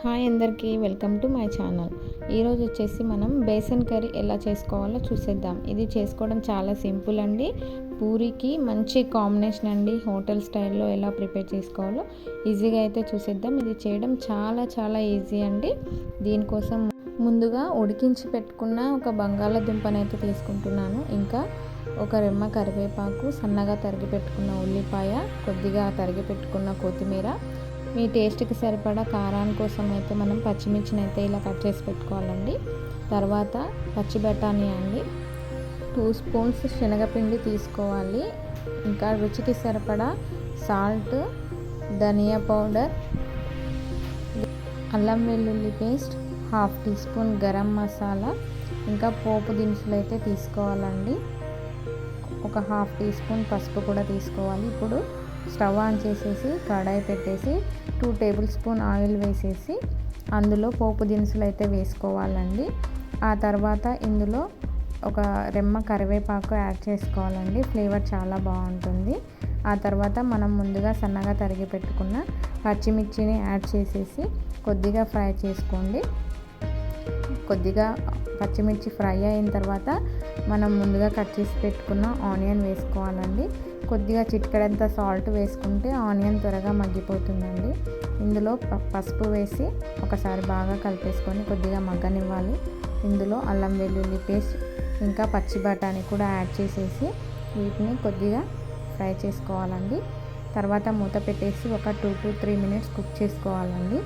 Hi అందరికీ welcome to my channel. ఈరోజు వచ్చేసి మనం బేసన్ కర్రీ ఎలా చేసుకోవాలో చూసేద్దాం. ఇది చేసుకోవడం చాలా సింపుల్ అండి. పూరికి మంచి కాంబినేషన్ అండి. హోటల్ స్టైల్లో ఎలా ప్రిపేర్ చేసుకోవాలో ఈజీగా అయితే చూసేద్దాం. ఇది చేయడం చాలా చాలా ఈజీ అండి. దీనికోసం ముందుగా ఉడికించి పెట్టుకున్న ఒక బంగాళాదుంపనైతే తీసుకుంటున్నాను. ఇంకా ఒక రెమ్మ కరివేపాకు సన్నగా తరిగి పెట్టుకున్న ఉల్లిపాయ కొద్దిగా తరిగి పెట్టుకున్న కొత్తిమీర మీ టేస్ట్కి సరిపడా కారాని కోసం అయితే మనం పచ్చిమిర్చిని అయితే ఇలా కట్ చేసి పెట్టుకోవాలండి. తర్వాత పచ్చి బఠానీ అండి. టూ స్పూన్స్ శనగపిండి తీసుకోవాలి. ఇంకా రుచికి సరిపడా సాల్ట్ ధనియా పౌడర్ అల్లం వెల్లుల్లి paste half teaspoon garam masala ఇంకా పోపు దినుసులు అయితే తీసుకోవాలండి. ఒక హాఫ్ టీ స్పూన్ పసుపు కూడా తీసుకోవాలి. ఇప్పుడు స్టవ్ ఆన్ చేసేసి కడాయి పెట్టేసి టూ టేబుల్ స్పూన్ ఆయిల్ వేసేసి అందులో పోపు దినుసులు అయితే వేసుకోవాలండి. ఆ తర్వాత ఇందులో ఒక రెమ్మ కరివేపాకు యాడ్ చేసుకోవాలండి. ఫ్లేవర్ చాలా బాగుంటుంది. ఆ తర్వాత మనం ముందుగా సన్నగా తరిగి పెట్టుకున్న పచ్చిమిర్చిని యాడ్ చేసేసి కొద్దిగా ఫ్రై చేసుకోండి. కొద్దిగా పచ్చిమిర్చి ఫ్రై అయిన తర్వాత మనం ముందుగా కట్ చేసి పెట్టుకున్న ఆనియన్ వేసుకోవాలండి. కొద్దిగా చిటికడంత సాల్ట్ వేసుకుంటే ఆనియన్ త్వరగా మగ్గిపోతుందండి. ఇందులో పసుపు వేసి ఒకసారి బాగా కలిపేసుకొని కొద్దిగా మగ్గనివ్వాలి. ఇందులో అల్లం వెల్లుల్లి పేస్ట్ ఇంకా పచ్చి బఠానీ కూడా యాడ్ చేసేసి వీటిని కొద్దిగా ఫ్రై చేసుకోవాలండి. తర్వాత మూత పెట్టేసి ఒక two to three minutes cook చేసుకోవాలండి.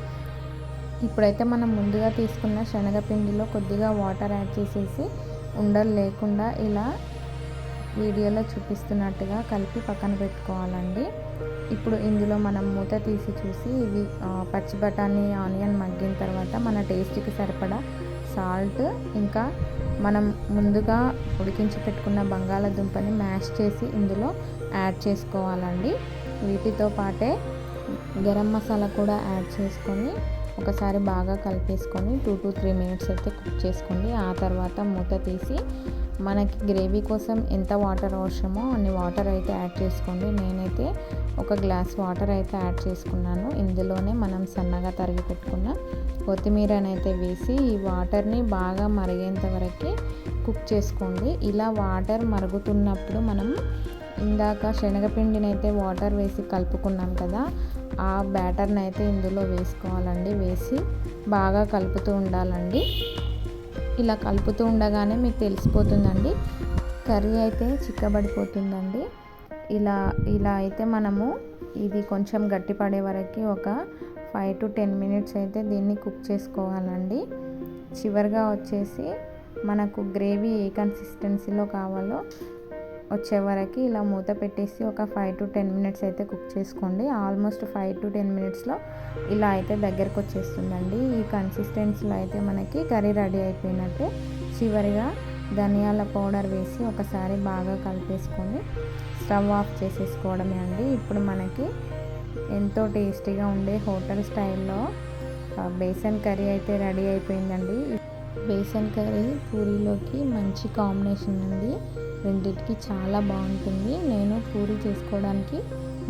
ఇప్పుడైతే మనం ముందుగా తీసుకున్న శనగపిండిలో కొద్దిగా వాటర్ యాడ్ చేసేసి ఉండలు లేకుండా ఇలా వీడియోలో చూపిస్తున్నట్టుగా కలిపి పక్కన పెట్టుకోవాలండి. ఇప్పుడు ఇందులో మనం మూత తీసి చూసి ఇవి పచ్చి బఠానీ ఆనియన్ మగ్గిన తర్వాత మన టేస్ట్కి సరిపడా సాల్ట్ ఇంకా మనం ముందుగా ఉడికించి పెట్టుకున్న బంగాళాదుంపని మ్యాష్ చేసి ఇందులో యాడ్ చేసుకోవాలండి. వీటితో పాటే గరం మసాలా కూడా యాడ్ చేసుకొని ఒకసారి బాగా కలిపేసుకొని టూ టు త్రీ మినిట్స్ అయితే కుక్ చేసుకోండి. ఆ తర్వాత మూత తీసి మనకి గ్రేవీ కోసం ఎంత వాటర్ అవసరమో అన్ని వాటర్ అయితే యాడ్ చేసుకోండి. నేనైతే ఒక గ్లాస్ వాటర్ అయితే యాడ్ చేసుకున్నాను. ఇందులోనే మనం సన్నగా తరిగి పెట్టుకున్న కొత్తిమీరనైతే వేసి ఈ వాటర్ని బాగా మరిగేంత వరకు కుక్ చేసుకోండి. ఇలా వాటర్ మరుగుతున్నప్పుడు మనం ఇందాక శనగపిండిని అయితే వాటర్ వేసి కలుపుకున్నాం కదా ఆ బ్యాటర్ని అయితే ఇందులో వేసుకోవాలండి. వేసి బాగా కలుపుతూ ఉండాలండి. ఇలా కలుపుతూ ఉండగానే మీకు తెలిసిపోతుందండి. కర్రీ అయితే చిక్కబడిపోతుందండి. ఇలా ఇలా అయితే మనము ఇది కొంచెం గట్టిపడే వరకు ఒక ఫైవ్ టు టెన్ మినిట్స్ అయితే దీన్ని కుక్ చేసుకోవాలండి. చివరిగా వచ్చేసి మనకు గ్రేవీ ఏ కన్సిస్టెన్సీలో కావాలో వచ్చే వరకు ఇలా మూత పెట్టేసి ఒక ఫైవ్ టు టెన్ మినిట్స్ అయితే కుక్ చేసుకోండి. ఆల్మోస్ట్ ఫైవ్ టు టెన్ మినిట్స్లో ఇలా అయితే దగ్గరకు వచ్చేస్తుందండి. ఈ కన్సిస్టెన్సీలో అయితే మనకి కర్రీ రెడీ అయిపోయినట్టు చివరిగా ధనియాల పౌడర్ వేసి ఒకసారి బాగా కలిపేసుకొని స్టవ్ ఆఫ్ చేసేసుకోవడమే అండి. ఇప్పుడు మనకి ఎంతో టేస్టీగా ఉండే హోటల్ స్టైల్లో బేసన్ కర్రీ అయితే రెడీ అయిపోయిందండి. బేసన్ కర్రీ పూరీలోకి మంచి కాంబినేషన్ అండి. రెండింటికి చాలా బాగుంటుంది. నేను పూరి చేసుకోవడానికి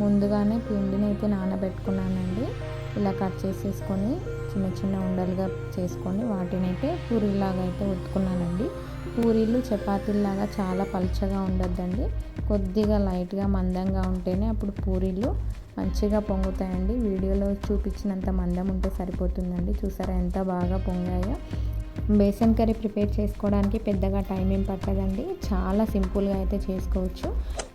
ముందుగానే పిండిని అయితే నానబెట్టుకున్నానండి. ఇలా కట్ చేసేసుకొని చిన్న చిన్న ఉండలుగా చేసుకొని వాటిని అయితే పూరీలాగా అయితే ఉట్టుకున్నానండి పూరీలు చపాతీలాగా చాలా పలుచగా ఉండొద్దండి. కొద్దిగా లైట్గా మందంగా ఉంటేనే అప్పుడు పూరీలు మంచిగా పొంగుతాయండి. వీడియోలో చూపించినంత మందం ఉంటే సరిపోతుందండి. చూసారా ఎంత బాగా పొంగాయో. బేసన్ కర్రీ ప్రిపేర్ చేసుకోవడానికి పెద్దగా టైం ఏం పట్టదండి. చాలా సింపుల్గా అయితే చేసుకోవచ్చు.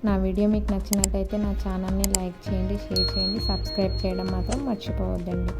నా వీడియో మీకు నచ్చినట్టయితే నా ఛానల్ని లైక్ చేయండి షేర్ చేయండి సబ్స్క్రైబ్ చేయడం మాత్రం మర్చిపోవద్దండి.